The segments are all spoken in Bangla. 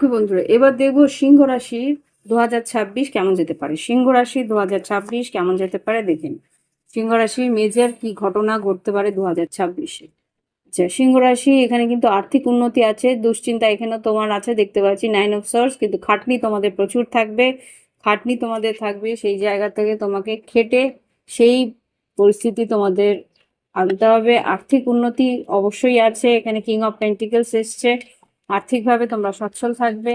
বন্ধুরা, এবার দেখব সিংহ রাশি দু হাজার ছাব্বিশ কেমন যেতে পারে। সিংহ রাশি দু হাজার ছাব্বিশ কেমন যেতে পারে দেখেন সিংহ রাশির মেজর কি ঘটনা ঘটতে পারে দু হাজার ছাব্বিশে? আচ্ছা সিংহ রাশি এখানে কিন্তু আর্থিক উন্নতি আছে, দুশ্চিন্তা এখানে তোমার আছে, দেখতে পাচ্ছি নাইন অফ সোর্স কিন্তু খাটনি তোমাদের প্রচুর থাকবে। খাটনি তোমাদের থাকবে সেই জায়গা থেকে তোমাকে খেটে সেই পরিস্থিতি তোমাদের আনতে হবে। আর্থিক উন্নতি অবশ্যই আছে, এখানে কিং অফ পেন্টিকেলস এসছে। আর্থিকভাবে তোমরা সচ্ছল থাকবে।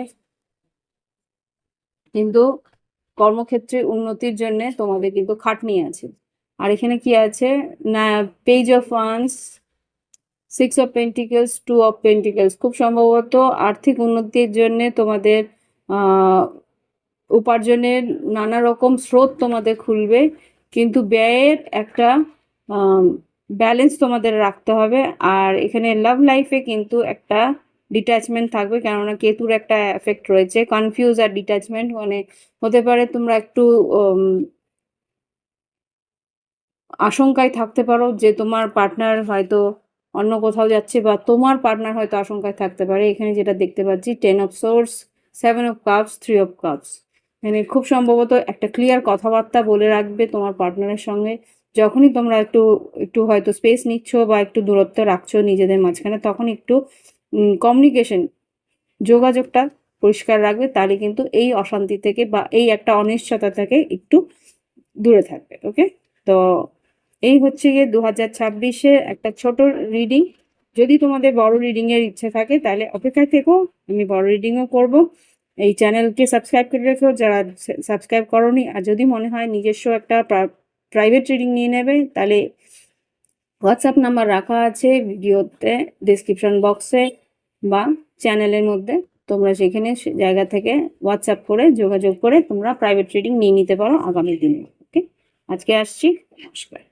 কিন্তু কর্মক্ষেত্রে উন্নতির জন্য তোমাদের কিন্তু খাটনি আছে। আর এখানে কি আছে? না page of wands six of pentacles two of pentacles খুব সম্ভবত আর্থিক উন্নতির জন্য তোমাদের উপার্জনের নানা রকম স্রোত তোমাদের খুলবে। কিন্তু ব্যয়ের একটা ব্যালেন্স তোমাদের রাখতে হবে। আর এখানে লাভ লাইফে কিন্তু একটা ডিট্যাচমেন্ট থাকবে, কেননা কেতুর একটা এফেক্ট রয়েছে। কনফিউজ আর ডিট্যাচমেন্ট মানে হতে পারে তোমরা একটু আশঙ্কায় থাকতে পারো যে তোমার পার্টনার হয়তো অন্য কোথাও যাচ্ছে বা তোমার পার্টনার হয়তো আশঙ্কায় থাকতে পারে। এখানে যেটা দেখতে পাচ্ছি ten of swords seven of cups three of cups এখানে খুব সম্ভবত একটা ক্লিয়ার কথাবার্তা বলে রাখবে তোমার পার্টনারের সঙ্গে। যখনই তোমরা একটু একটু হয়তো স্পেস নিচ্ছ বা একটু দূরত্ব রাখছো নিজেদের মাঝখানে, তখন একটু কমিউনিকেশন যোগাযোগটা পরিষ্কার রাখবে, তাহলে কিন্তু এই অশান্তি থেকে বা এই একটা অনিশ্চয়তা থেকে একটু দূরে থাকবে ওকে তো এই হচ্ছে গিয়ে দু হাজার ছাব্বিশে একটা ছোট রিডিং যদি তোমাদের বড় রিডিং এর ইচ্ছে থাকে, তাহলে অপেক্ষায় থেকো, আমি বড় রিডিংও করব। এই চ্যানেলকে সাবস্ক্রাইব করে রেখো, যারা সাবস্ক্রাইব করনি। আর যদি মনে হয় নিজস্ব একটা প্রাইভেট রিডিং নিয়ে নেবে, তাহলে হোয়াটসঅ্যাপ নাম্বার রাখা আছে ভিডিওতে ডিসক্রিপশন বক্সে বা চ্যানেলের মধ্যে। তোমরা সেখানে জায়গা থেকে হোয়াটসঅ্যাপ করে যোগাযোগ করে তোমরা প্রাইভেট রিডিং নিয়ে নিতে পারো আগামী দিনে। ওকে আজকে আসছি। নমস্কার।